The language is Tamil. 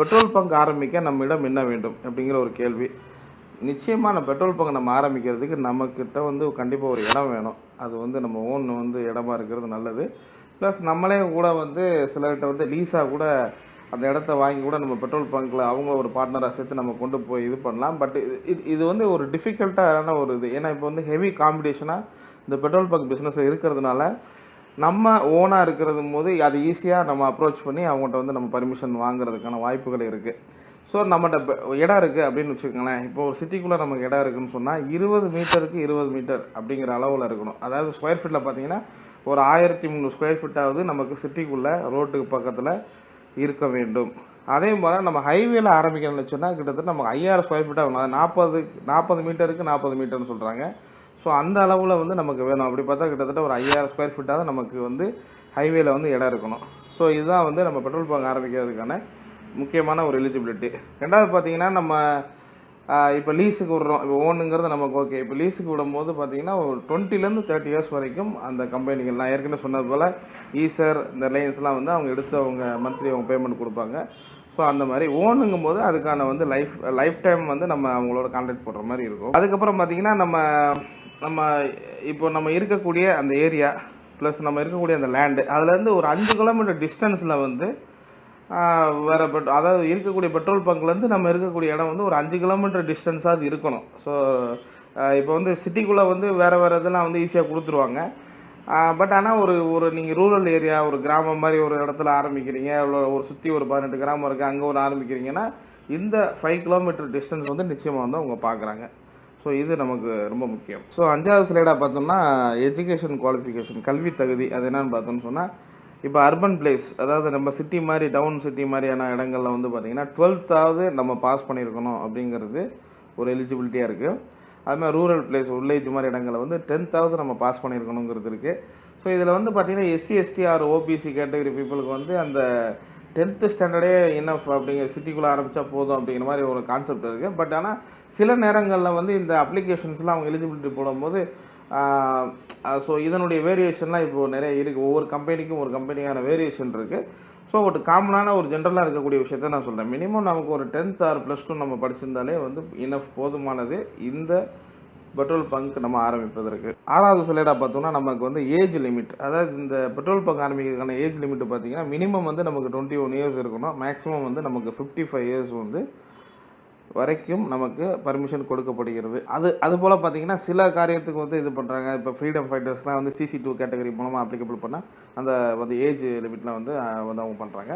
பெட்ரோல் பங்க் ஆரம்பிக்க நம்மிடம் என்ன வேண்டும் அப்படிங்கிற ஒரு கேள்வி. நிச்சயமாக நம்ம பெட்ரோல் பங்க் நம்ம ஆரம்பிக்கிறதுக்கு நம்மக்கிட்ட வந்து கண்டிப்பாக ஒரு இடம் வேணும். அது வந்து நம்ம ஓன் வந்து இடமா இருக்கிறது நல்லது. ப்ளஸ் நம்மளே கூட வந்து சிலர்கிட்ட வந்து லீஸாக கூட அந்த இடத்த வாங்கி கூட நம்ம பெட்ரோல் பங்க்கில் அவங்க ஒரு பார்ட்னராக சேர்த்து நம்ம கொண்டு போய் இது பண்ணலாம். பட் இது இது வந்து ஒரு டிஃபிகல்ட்டான ஒரு இது. ஏன்னா இப்போ வந்து ஹெவி காம்படிஷனாக இந்த பெட்ரோல் பங்க் பிஸ்னஸ் இருக்கிறதுனால நம்ம ஓனாக இருக்கிறது போது அது ஈஸியாக நம்ம அப்ரோச் பண்ணி அவங்கள்ட்ட வந்து நம்ம பர்மிஷன் வாங்குறதுக்கான வாய்ப்புகள் இருக்குது ஸோ நம்மகிட்ட இடம் இருக்குது அப்படின்னு வச்சுக்கோங்களேன். இப்போ ஒரு சிட்டிக்குள்ளே நமக்கு இடம் இருக்குன்னு சொன்னால் இருபது மீட்டருக்கு இருபது மீட்டர் அப்படிங்கிற அளவில் இருக்கணும். அதாவது ஸ்கொயர் ஃபீட்டில் பார்த்தீங்கன்னா ஒரு ஆயிரத்தி முந்நூறு ஸ்கொயர் ஃபீட்டாவது நமக்கு சிட்டிக்குள்ளே ரோட்டுக்கு பக்கத்தில் இருக்க வேண்டும். அதே போல் நம்ம ஹைவேல ஆரம்பிக்கணும்னு சொன்னால் கிட்டத்தட்ட நமக்கு ஐயாயிரம் ஸ்கொயர் ஃபீட்டாக நாற்பது நாற்பது மீட்டருக்கு நாற்பது மீட்டர்னு சொல்கிறாங்க ஸோ அந்த அளவில் வந்து நமக்கு வேணும். அப்படி பார்த்தா கிட்டத்தட்ட ஒரு ஐயாயிரம் ஸ்கொயர் ஃபீட்டாவது நமக்கு வந்து ஹைவேல வந்து இடம் இருக்கணும். ஸோ இதுதான் வந்து நம்ம பெட்ரோல் பங்க் ஆரம்பிக்கிறதுக்கான முக்கியமான ஒரு எலிஜிபிலிட்டி ரெண்டாவது பார்த்தீங்கன்னா நம்ம இப்போ லீஸுக்கு விடுறோம். இப்போ ஓனுங்கிறது நமக்கு ஓகே இப்போ லீஸுக்கு விடும்போது பார்த்தீங்கன்னா ஒரு டுவெண்ட்டிலேருந்து தேர்ட்டி இயர்ஸ் வரைக்கும் அந்த கம்பெனிகள் நான் ஏற்கனவே சொன்னது போல் ஈசர் இந்த லைன்ஸ்லாம் வந்து அவங்க எடுத்து அவங்க மந்த்லி அவங்க பேமெண்ட் கொடுப்பாங்க. ஸோ அந்த மாதிரி ஓனுங்கும் போது அதுக்கான வந்து லைஃப் லைஃப் டைம் வந்து நம்ம அவங்களோட கான்டாக்ட் போடுற மாதிரி இருக்கும். அதுக்கப்புறம் பார்த்தீங்கன்னா நம்ம நம்ம இப்போ நம்ம இருக்கக்கூடிய அந்த ஏரியா ப்ளஸ் நம்ம இருக்கக்கூடிய அந்த லேண்டு அதுலேருந்து ஒரு அஞ்சு கிலோமீட்டர் டிஸ்டன்ஸில் வந்து வேறு பெட் அதாவது இருக்கக்கூடிய பெட்ரோல் பங்க்லேருந்து நம்ம இருக்கக்கூடிய இடம் வந்து ஒரு அஞ்சு கிலோமீட்டர் டிஸ்டன்ஸாக இருக்கணும். ஸோ இப்போ வந்து சிட்டிக்குள்ளே வந்து வேறு வேறு இதெல்லாம் வந்து ஈஸியாக கொடுத்துருவாங்க. பட் ஆனால் ஒரு ஒரு நீங்கள் ரூரல் ஏரியா ஒரு கிராமம் மாதிரி ஒரு இடத்துல ஆரம்பிக்கிறீங்க ஒரு சுற்றி ஒரு பதினெட்டு கிராமம் இருக்குது அங்கே ஒரு ஆரம்பிக்கிறீங்கன்னா இந்த ஃபைவ் கிலோமீட்டர் டிஸ்டன்ஸ் வந்து நிச்சயமாக வந்து அவங்க பார்க்குறாங்க ஸோ இது நமக்கு ரொம்ப முக்கியம். ஸோ அஞ்சாவது ஸ்லைடாக பார்த்தோம்னா எஜுகேஷன் குவாலிஃபிகேஷன் கல்வி தகுதி அது என்னன்னு பார்த்தோம்னு சொன்னால் இப்போ அர்பன் பிளேஸ் அதாவது நம்ம சிட்டி மாதிரி டவுன் சிட்டி மாதிரியான இடங்கள்ல வந்து பார்த்தீங்கன்னா டுவெல்த்தாவது நம்ம பாஸ் பண்ணியிருக்கணும் அப்படிங்கிறது ஒரு எலிஜிபிலிட்டியாக இருக்குது அதுமாதிரி ரூரல் பிளேஸ் வில்லேஜ் மாதிரி இடங்களில் வந்து டென்த்தாவது நம்ம பாஸ் பண்ணியிருக்கணுங்கிறது இருக்குது ஸோ இதில் வந்து பார்த்தீங்கன்னா SC ST or OBC category பீப்புளுக்கு வந்து அந்த டென்த்து ஸ்டாண்டர்டே என்ன அப்படிங்கிற சிட்டிக்குள்ளே ஆரம்பித்தா போதும் அப்படிங்கிற மாதிரி ஒரு கான்செப்ட் இருக்குது பட் ஆனால் சில நேரங்களில் வந்து இந்த அப்ளிகேஷன்ஸ்லாம் அவங்க எலிஜிபிலிட்டி போடும்போது ஸோ இதனுடைய வேரியேஷன்லாம் இப்போது நிறைய இருக்குது ஒவ்வொரு கம்பெனிக்கும் ஒரு கம்பெனியான வேரியேஷன் இருக்குது ஸோ ஒரு காமனான ஒரு ஜென்ரலாக இருக்கக்கூடிய விஷயத்த நான் சொல்கிறேன் மினிமம் நமக்கு ஒரு டென்த் ஆர் ப்ளஸ் டூ நம்ம படிச்சிருந்தாலே வந்து இனஃப் போதுமானது. இந்த பெட்ரோல் பங்க் நம்ம ஆரம்பிப்பதற்கு. ஆறாவது ஸ்லைடாக பார்த்தோம்னா நமக்கு வந்து ஏஜ் லிமிட். அதாவது இந்த பெட்ரோல் பங்க் ஆரம்பிக்கிறதுக்கான ஏஜ் லிமிட் பார்த்தீங்கன்னா மினிமம் வந்து நமக்கு டுவெண்ட்டி ஒன் இயர்ஸ் இருக்கணும். மேக்ஸிமம் வந்து நமக்கு ஃபிஃப்டி ஃபைவ் இயர்ஸ் வந்து வரைக்கும் நமக்கு பர்மிஷன் கொடுக்கப்படுகிறது. அது அது போல் பார்த்தீங்கன்னா சில காரியத்துக்கு வந்து இது பண்ணுறாங்க இப்போ ஃப்ரீடம் ஃபைட்டர்ஸ்லாம் வந்து சிசி டூ கேட்டகரி மூலமாக அப்ளிகபிள் பண்ணால் அந்த வந்து ஏஜ் லிமிட்லாம் வந்து வந்து அவங்க பண்ணுறாங்க